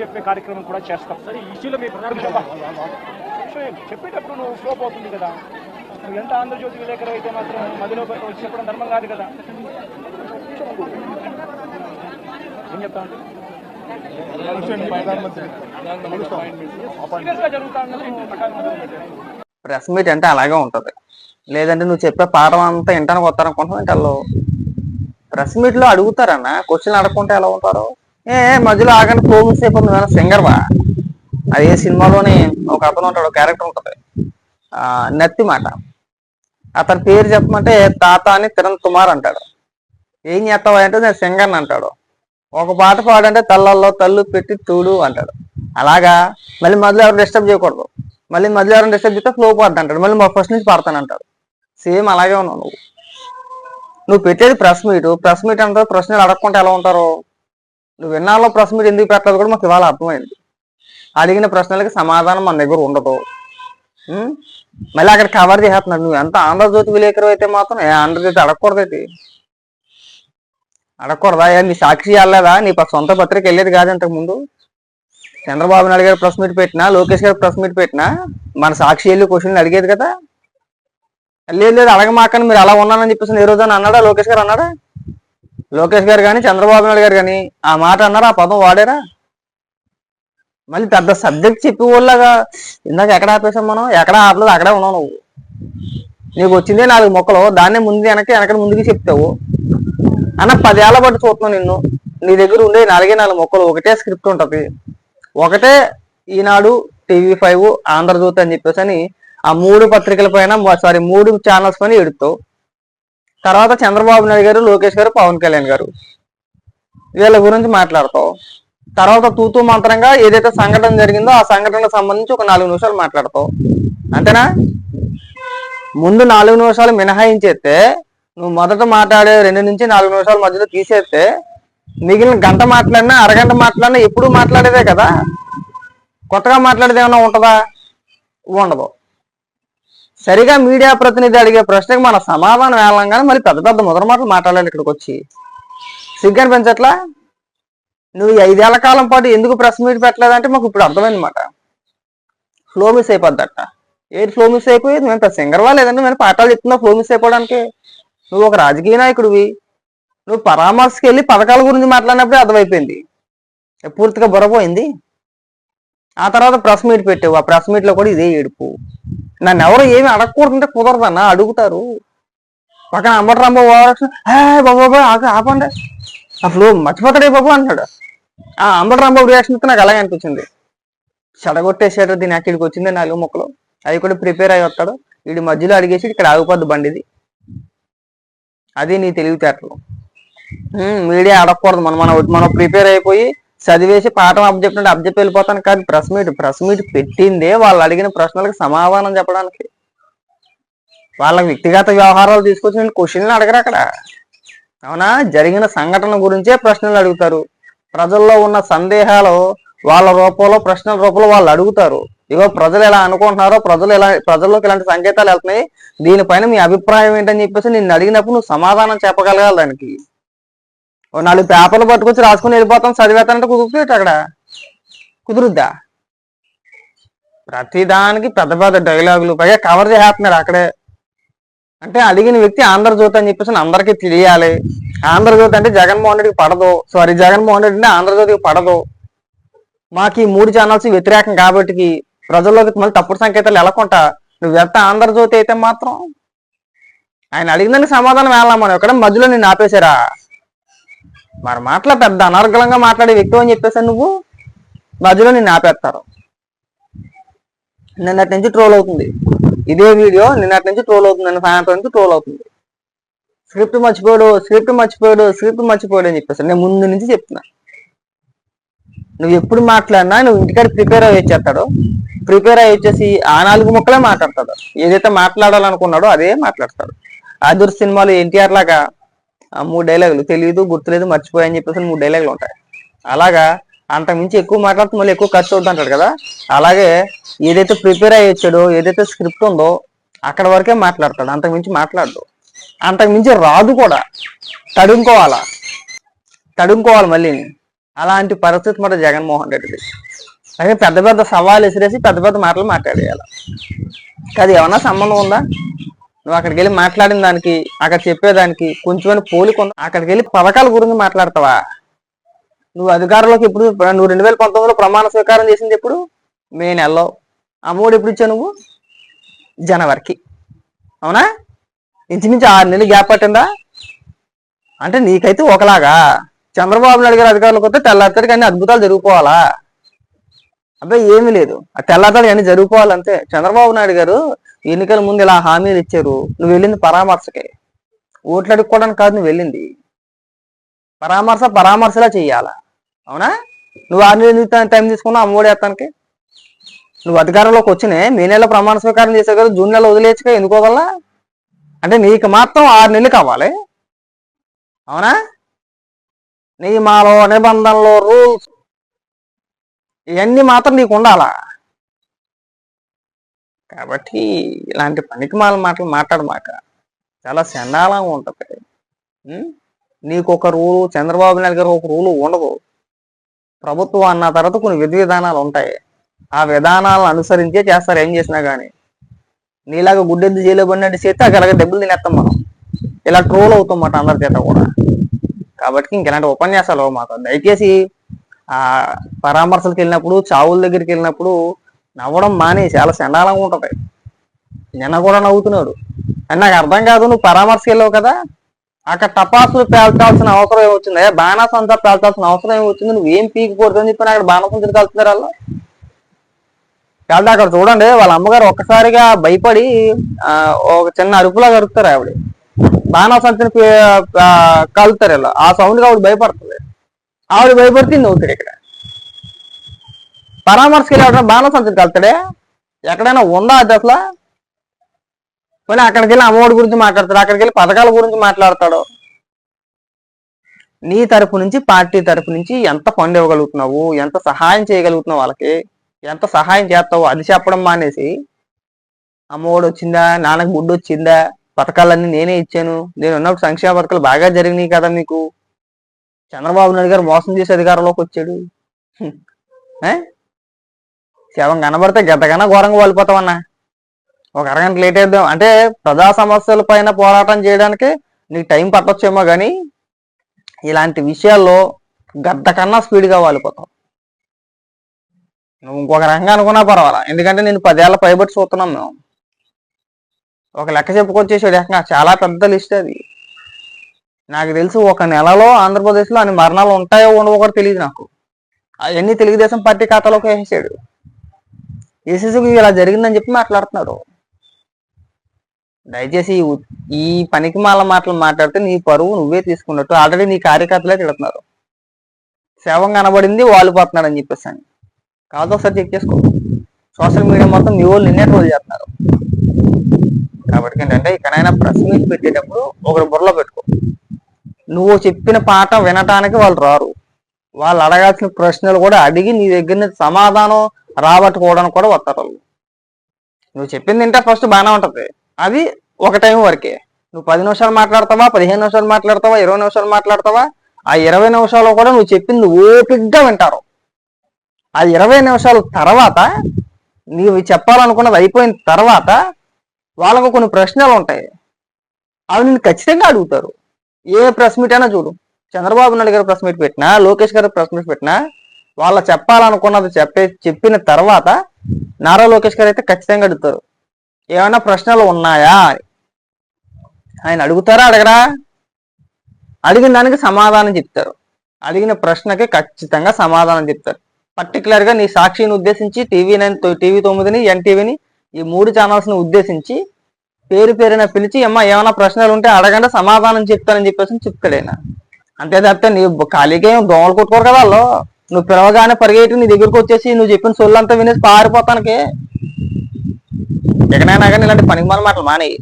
చెప్పే కార్యక్రమం కూడా చేస్తాం. సరే ఇష్యూలో మీ చెప్పేటప్పుడు నువ్వు ఫ్లో పోతుంది కదా. నువ్వు ఎంత ఆంధ్రజ్యోతి విలేకరు అయితే మాత్రం మదిలో చెప్పడం ధర్మం కాదు కదా. ఏం చెప్తా ప్రెస్ మీట్ అంటే అలాగే ఉంటది. లేదంటే నువ్వు చెప్పే పాఠం అంతా ఇంటానికి వస్తారనుకుంటున్నావు ఇంటల్లో ప్రెస్ మీట్లో అడుగుతారన్న క్వశ్చన్ అడగకుంటే ఎలా ఉంటారు? ఏ మధ్యలో ఆగండి ఫోన్ సేపు నువ్వేనా సింగర్ వా. అది ఏ సినిమాలోని ఒక అతను ఉంటాడు క్యారెక్టర్ ఉంటుంది. ఆ నత్తి మాట. అతని పేరు చెప్పమంటే తాత అని తిరణ్ కుమార్ అంటాడు. ఏం చేస్తావా అంటే నేను సింగర్ని అంటాడు. ఒక పాట పాడంటే తల్లల్లో తల్లు పెట్టి తూడు అంటాడు. అలాగా మళ్ళీ మధ్యలో ఎవరు డిస్టర్బ్ చేయకూడదు. మళ్ళీ మధ్యలో ఎవరైనా డిస్టర్బ్ చేస్తే ఫ్లో పాడుతా అంటాడు. మళ్ళీ మా ఫస్ట్ నుంచి పాడతాను అంటాడు. సేమ్ అలాగే ఉన్నావు నువ్వు. నువ్వు పెట్టేది ప్రెస్ మీట్ ప్రెస్ మీట్ అంటే ప్రశ్నలు అడగకుండా ఎలా ఉంటారు? నువ్వు విన్నాలో ప్రెస్ మీట్ ఎందుకు పెట్టలేదు కూడా మాకు ఇవాళ అర్థమైంది. అడిగిన ప్రశ్నలకి సమాధానం మన దగ్గర ఉండదు. మళ్ళీ అక్కడ కవర్ చేస్తున్నాడు నువ్వు ఎంత ఆంధ్రజ్యోతి విలేకరు అయితే మాత్రం ఏ ఆంధ్రజ్యోతి అడగకూడదు అడగకూడదా? ఏ నీ సాక్షి వెళ్ళలేదా నీ ప- సొంత పత్రిక వెళ్ళేది కాదు ఇంతకు ముందు. చంద్రబాబు నాయుడు గారు ప్రెస్ మీట్ పెట్టినా? లోకేష్ గారు ప్రెస్ మీట్ పెట్టినా? మన సాక్షి వెళ్ళి క్వశ్చన్లు అడిగేది కదా? లేదు లేదు అడగమాకని మీరు అలా ఉన్నానని చెప్పేసి ఏ రోజు అన్నాడా? లోకేష్ గారు అన్నాడా? లోకేష్ గారు కానీ చంద్రబాబు నాయుడు గారు కానీ ఆ మాట అన్నారు? ఆ పదం వాడారా? మళ్ళీ పెద్ద సబ్జెక్ట్ చెప్పి వాళ్ళగా ఇందాక ఎక్కడ ఆపేసాం మనం? ఎక్కడ ఆపలేదు అక్కడే ఉన్నావు నువ్వు. నీకు వచ్చిందే నాలుగు మొక్కలు దాన్నే ముందు వెనక్కి వెనక ముందుకి చెప్తావు అన్న పదేళ్ళ పట్టు చూస్తున్నావు నిన్ను. నీ దగ్గర ఉండే నాలుగే నాలుగు మొక్కలు ఒకటే స్క్రిప్ట్ ఉంటుంది. ఒకటే ఈనాడు టీవీ ఫైవ్ ఆంధ్రజ్యోతి అని చెప్పేసి అని ఆ మూడు పత్రికల పైన సారీ మూడు ఛానల్స్ పైన ఎడుతావు. తర్వాత చంద్రబాబు నాయుడు గారు లోకేష్ గారు పవన్ కళ్యాణ్ గారు. వీళ్ళ గురించి మాట్లాడతావు. తర్వాత తూతూ మంత్రంగా ఏదైతే సంఘటన జరిగిందో ఆ సంఘటనకు సంబంధించి ఒక నాలుగు నిమిషాలు మాట్లాడతావు. అంతేనా? ముందు నాలుగు నిమిషాలు మినహాయించేస్తే నువ్వు మొదట మాట్లాడే రెండు నుంచి నాలుగు నిమిషాల మధ్యలో తీసేస్తే మిగిలిన గంట మాట్లాడినా అరగంట మాట్లాడినా ఎప్పుడు మాట్లాడేదే కదా. కొత్తగా మాట్లాడేది ఏమైనా ఉంటుందా? ఉండదు. సరిగా మీడియా ప్రతినిధి అడిగే ప్రశ్నకి మన సమాధానం వేలంగానే మరి పెద్ద పెద్ద ముదర మాటలు మాట్లాడాలి ఇక్కడికి వచ్చి. సిగ్గు అనిపించట్లా? నువ్వు ఐదేళ్ళ కాలం పాటు ఎందుకు ప్రెస్ మీట్ పెట్టలేదంటే మాకు ఇప్పుడు అర్థమైంది మాట ఫ్లో మిస్ అయిపోద్దట. ఏది ఫ్లో మిస్ అయిపోయి నువ్వు పెద్ద సింగర్వా లేదంటే నేను పాఠాలు చెప్తున్నావు ఫ్లో మిస్ అయిపోవడానికి. నువ్వు ఒక రాజకీయ నాయకుడివి. నువ్వు పరామర్శకి వెళ్ళి పథకాల గురించి మాట్లాడినప్పుడే అర్థమైపోయింది. పూర్తిగా బుర్రపోయింది. ఆ తర్వాత ప్రెస్ మీట్ పెట్టావు. ఆ ప్రెస్ మీట్లో కూడా ఇదే ఏడుపు. నన్ను ఎవరు ఏమి అడగకూడదంటే కుదరదన్నా అడుగుతారు. పక్కన అంబటరాంబాబు ఓవరాక్షన్, "హే బాబు బాబు ఆగు, ఆపండి. అసలు మర్చిపోతాడే బాబు అంటాడు ఆ అంబటరాంబాబు రియాక్షన్ అయితే నాకు అలాగే అనిపించింది. చెడగొట్టేసాడు దీని అక్కడికి వచ్చింది నాలుగు మొక్కలు. అవి కూడా ప్రిపేర్ అయి వస్తాడు. వీడి మధ్యలో అడిగేసి ఇక్కడ ఆగిపోద్దు బండిది. అది నీ తెలివితేటలు. మీడియా అడగకూడదు మనం మనం మనం ప్రిపేర్ అయిపోయి చదివేసి పాఠం అబ్జెప్ట్ అబ్జెప్ట్ వెళ్ళిపోతాను కాదు. ప్రెస్ మీట్ ప్రెస్ మీట్ పెట్టిందే వాళ్ళు అడిగిన ప్రశ్నలకు సమాధానం చెప్పడానికి. వాళ్ళ వ్యక్తిగత వ్యవహారాలు తీసుకొచ్చి నేను క్వశ్చన్లు అడగరు అక్కడ. అవునా? జరిగిన సంఘటన గురించే ప్రశ్నలు అడుగుతారు. ప్రజల్లో ఉన్న సందేహాలు వాళ్ళ రూపంలో ప్రశ్నల రూపంలో వాళ్ళు అడుగుతారు. ఇగో ప్రజలు ఎలా అనుకుంటున్నారో ప్రజలు ఎలా ప్రజల్లోకి ఇలాంటి సంకేతాలు వెళ్తున్నాయి దీనిపైన మీ అభిప్రాయం ఏంటని చెప్పేసి నిన్ను అడిగినప్పుడు నువ్వు సమాధానం చెప్పగలగాలి దానికి. ఓ నాలుగు పేపర్లు పట్టుకొచ్చి రాసుకుని వెళ్ళిపోతాం చదివేస్తానంటే కుదురుతుంది అక్కడ. కుదురుద్దా? ప్రతిదానికి పెద్ద పెద్ద డైలాగులు పైగా కవర్ చేస్తున్నారు అక్కడే. అంటే అడిగిన వ్యక్తి ఆంధ్రజ్యోతి అని చెప్పేసి అందరికీ తెలియాలి. ఆంధ్రజ్యోతి అంటే జగన్మోహన్ రెడ్డికి పడదు. సారీ జగన్మోహన్ రెడ్డి అంటే ఆంధ్రజ్యోతికి పడదు. మాకు ఈ మూడు ఛానల్స్ వ్యతిరేకం కాబట్టి ప్రజల్లోకి మళ్ళీ తప్పుడు సంకేతాలు వెళ్ళకుండా నువ్వు ఎంత ఆంధ్రజ్యోతి అయితే మాత్రం ఆయన అడిగిందానికి సమాధానం వెళ్ళాం మనం. ఎక్కడ మధ్యలో నిన్ను ఆపేశారా? మరి మాటల పెద్ద అనర్గళంగా మాట్లాడే వ్యక్తి అని చెప్పేసి నువ్వు? మధ్యలో నిన్ను ఆపేస్తారు. నిన్నటి నుంచి ట్రోల్ అవుతుంది. ఇదే వీడియో నిన్నటి నుంచి ట్రోల్ అవుతుంది. నిన్న సాయంత్రం నుంచి ట్రోల్ అవుతుంది. స్క్రిప్ట్ మర్చిపోయాడు స్క్రిప్ట్ మర్చిపోయాడు స్క్రిప్ట్ మర్చిపోయాడు అని చెప్పేసి నేను ముందు నుంచి చెప్తున్నా. నువ్వు ఎప్పుడు మాట్లాడినా నువ్వు ఇంటికాడ ప్రిపేర్ అయ్యి వచ్చేస్తాడు. ప్రిపేర్ అయ్యి వచ్చేసి ఆ నాలుగు ముక్కలే మాట్లాడతాడు. ఏదైతే మాట్లాడాలనుకున్నాడో అదే మాట్లాడతాడు. ఆదుర్ సినిమాలు ఎన్టీఆర్ లాగా ఆ మూడు డైలాగులు తెలియదు గుర్తులేదు మర్చిపోయాయని చెప్పేసి మూడు డైలాగులు ఉంటాయి. అలాగా అంతకు మించి ఎక్కువ మాట్లాడితే మళ్ళీ ఎక్కువ ఖర్చు అవుతుంది అంటాడు కదా? అలాగే ఏదైతే ప్రిపేర్ అయ్యి వచ్చాడో ఏదైతే స్క్రిప్ట్ ఉందో అక్కడ వరకే మాట్లాడతాడు. అంతకు మించి మాట్లాడు అంతకు మించి రాదు కూడా. తడుముకోవాలా? తడుముకోవాలి మళ్ళీ అలాంటి పరిస్థితి మరి జగన్మోహన్ రెడ్డిది. అయితే పెద్ద పెద్ద సవాలు విసిరేసి పెద్ద పెద్ద మాటలు మాట్లాడేయాలి. అది ఏమన్నా సంబంధం ఉందా? నువ్వు అక్కడికి వెళ్ళి మాట్లాడిన దానికి అక్కడ చెప్పేదానికి కొంచెం పోలిక ఉందా అక్కడికి వెళ్ళి పథకాల గురించి మాట్లాడతావా? నువ్వు అధికారంలోకి ఇప్పుడు నువ్వు రెండు వేల పంతొమ్మిదిలో ప్రమాణ స్వీకారం చేసింది ఎప్పుడు? మే నెలలో. అమ్మఒడి ఎప్పుడు ఇచ్చావు నువ్వు? జనవరికి. అవునా? ఇంచుమించు ఆరు నెలలు గ్యాప్ పట్టిందా? అంటే నీకైతే ఒకలాగా. చంద్రబాబు నాయుడు గారు అధికారులకు వస్తే తెల్లారితడికి అన్ని అద్భుతాలు జరిగిపోవాలా అబ్బాయి ఏమీ లేదు. ఆ తెల్లారితడికి అన్ని జరిగిపోవాలంతే చంద్రబాబు నాయుడు గారు ఎన్నికల ముందు ఇలా హామీలు ఇచ్చారు. నువ్వు వెళ్ళింది పరామర్శకే. ఓట్లు అడుక్కోవడానికి కాదు నువ్వు వెళ్ళింది. పరామర్శ పరామర్శలా చెయ్యాలా? అవునా? నువ్వు ఆరు నెలలు టైం తీసుకున్నావు అమ్మఒడి వేస్తానికి నువ్వు అధికారంలోకి వచ్చినే మే నెల ప్రమాణ స్వీకారం చేసావు కదా జూన్ నెల వదిలేచ్చుగా ఎందుకు అంటే నీకు మాత్రం ఆరు నెలలు కావాలి. అవునా? నియమాలు నిబంధనలు రూల్స్. ఇవన్నీ మాత్రం నీకు ఉండాలా? కాబట్టి ఇలాంటి పనికి మాల మాటలు మాట్లాడమాక చాలా చండాలంగా ఉంటుంది. నీకు ఒక రూలు చంద్రబాబు నాయుడు గారు ఒక రూలు ఉండదు. ప్రభుత్వం అన్న తర్వాత కొన్ని విధి విధానాలు ఉంటాయి. ఆ విధానాలను అనుసరించే చేస్తారు ఏం చేసినా కానీ నీలాగా గుడ్డెద్దు చేయలేబడినట్టు చేస్తే అక్కడ దెబ్బలు తినేస్తాం మనం. ఇలా ట్రోల్ అవుతాం మాట అందరి చేత కూడా. కాబట్టి ఇంక ఇలాంటి ఉపన్యాసాలు మాకు. దయచేసి ఆ పరామర్శలకు వెళ్ళినప్పుడు చావుల దగ్గరికి వెళ్ళినప్పుడు నవ్వడం మాని చాలా చండాలంగా ఉంటుంది. నిన్న కూడా నవ్వుతున్నాడు. అని నాకు అర్థం కాదు నువ్వు పరామర్శకి వెళ్ళావు కదా? అక్కడ టపాసులు పేల్చాల్సిన అవసరం ఏమొచ్చింది? బాణాసంతా పేల్చాల్సిన అవసరం ఏమొచ్చింది? నువ్వు ఏం పీకికూడదని చెప్పి అక్కడ బాణాసంతలు కలుపుతున్నారు వాళ్ళు. కాబట్టి అక్కడ చూడండి వాళ్ళ అమ్మగారు ఒక్కసారిగా భయపడి ఒక చిన్న అరుపులా కలుపుతారు ఆవిడ. బాణాసంతని కలుపుతారు ఇలా ఆ సౌండ్ ఆవిడ భయపడుతుంది. ఆవిడ భయపడుతుంది నవ్వుతాడు ఇక్కడ. పరామర్శకి వెళ్ళి బాణాసంతని వెళ్తాడే? ఎక్కడైనా ఉందా అది అసలు? పోనీ అక్కడికి వెళ్ళి అమ్మఒడి గురించి మాట్లాడతాడు? అక్కడికి వెళ్ళి పథకాల గురించి మాట్లాడతాడు? నీ తరపు నుంచి పార్టీ తరపు నుంచి ఎంత ఫండ్ ఇవ్వగలుగుతున్నావు? ఎంత సహాయం చేయగలుగుతున్నావు వాళ్ళకి? ఎంత సహాయం చేస్తావు? అది చెప్పడం మానేసి అమ్మఒడి వచ్చిందా? నాన్నకు గుడ్డు వచ్చిందా? పథకాలన్నీ నేనే ఇచ్చాను. నేను ఉన్నప్పుడు సంక్షేమ పథకాలు బాగా జరిగినాయి కదా మీకు చంద్రబాబు నాయుడు గారు మోసం చేసి అధికారంలోకి వచ్చాడు. హ్మ్. కనబడితే గతకన్నా ఘోరంగా వాలిపోతామన్నా ఒక అరగంట లేట్ అయిద్దాం. అంటే ప్రజా సమస్యల పైన పోరాటం చేయడానికి నీకు టైం పట్టొచ్చేమో కానీ ఇలాంటి విషయాల్లో గద్ద కన్నా స్పీడ్గా వాలిపోతావు. నువ్వు ఇంకొక రకంగా అనుకున్నా పర్వాలా. ఎందుకంటే నేను పదేళ్ళ పైబట్టి చూస్తున్నాం మేము. ఒక లెక్క చెప్పుకొచ్చేసాడు ఏకంగా. చాలా పెద్ద లిస్ట్ అది. నాకు తెలిసి ఒక నెలలో ఆంధ్రప్రదేశ్లో అన్ని మరణాలు ఉంటాయో ఉండవో కూడా తెలియదు నాకు. అవన్నీ తెలుగుదేశం పార్టీ ఖాతాలోకి వేసేసాడు. ఏసీసీకి ఇలా జరిగిందని చెప్పి మాట్లాడుతున్నాడు. దయచేసి ఈ పనికి మాల మాటలు మాట్లాడితే నీ పరువు నువ్వే తీసుకున్నట్టు ఆల్రెడీ నీ కార్యకర్తలే తిడుతున్నారు. శవం కనబడింది వాళ్ళు పోతున్నాడు అని చెప్పేసి అని. కాదు ఒకసారి చెక్ చేసుకో. సోషల్ మీడియా మొత్తం మీ వాళ్ళు నిన్నే ట్రోల్ చేస్తున్నారు. కాబట్టి ఏంటంటే ఇక్కడైనా ప్రెస్ మీట్ పెట్టేటప్పుడు ఒకరు బుర్రలో పెట్టుకో. నువ్వు చెప్పిన పాఠం వినటానికి వాళ్ళు రారు. వాళ్ళు అడగాల్సిన ప్రశ్నలు కూడా అడిగి నీ దగ్గర నుంచి సమాధానం రాబట్టుకోవడానికి కూడా వస్తారు వాళ్ళు. నువ్వు చెప్పింది వింటే ఫస్ట్ బాగానే ఉంటుంది. అది ఒక టైం వరకే. నువ్వు పది నిమిషాలు మాట్లాడతావా? పదిహేను నిమిషాలు మాట్లాడతావా? ఇరవై నిమిషాలు మాట్లాడతావా? ఆ ఇరవై నిమిషాలు కూడా నువ్వు చెప్పింది ఓపిక్గా వింటారు. ఆ ఇరవై నిమిషాల తర్వాత నీవు చెప్పాలనుకున్నది అయిపోయిన తర్వాత వాళ్ళకు కొన్ని ప్రశ్నలు ఉంటాయి. అవి నేను ఖచ్చితంగా అడుగుతారు. ఏ ప్రెస్ మీట్ అయినా చూడు. చంద్రబాబు నాయుడు గారు ప్రెస్ మీట్ పెట్టినా లోకేష్ గారు ప్రెస్ మీట్ పెట్టినా వాళ్ళ చెప్పాలనుకున్నది చెప్పే చెప్పిన తర్వాత నారా లోకేష్ గారు అయితే ఖచ్చితంగా అడుగుతారు. ఏమైనా ప్రశ్నలు ఉన్నాయా? ఆయన అడుగుతారా? అడగరా? అడిగిన దానికి సమాధానం చెప్తారు. అడిగిన ప్రశ్నకి ఖచ్చితంగా సమాధానం చెప్తారు. పర్టికులర్గా నీ సాక్షిని ఉద్దేశించి టీవీ నైన్ టీవీ తొమ్మిదిని ఎన్టీవీని ఈ మూడు ఛానల్స్ని ఉద్దేశించి పేరు పేరున పిలిచి అమ్మ ఏమైనా ప్రశ్నలు ఉంటే అడగండి సమాధానం చెప్తానని చెప్పేసి చెప్తాడు ఆయన. అంతే తప్పితే నీ ఖాళీగా ఏం దోమలు కొట్టుకోరు కదా వాళ్ళు. నువ్వు పిలవగానే పరిగెట్టి నీ దగ్గరకు వచ్చేసి నువ్వు చెప్పిన సొల్లంతా వినేసి పారిపోతానికి. ఎక్కడైనా కానీ ఇలాంటి పనికి మాటలు మానేయి.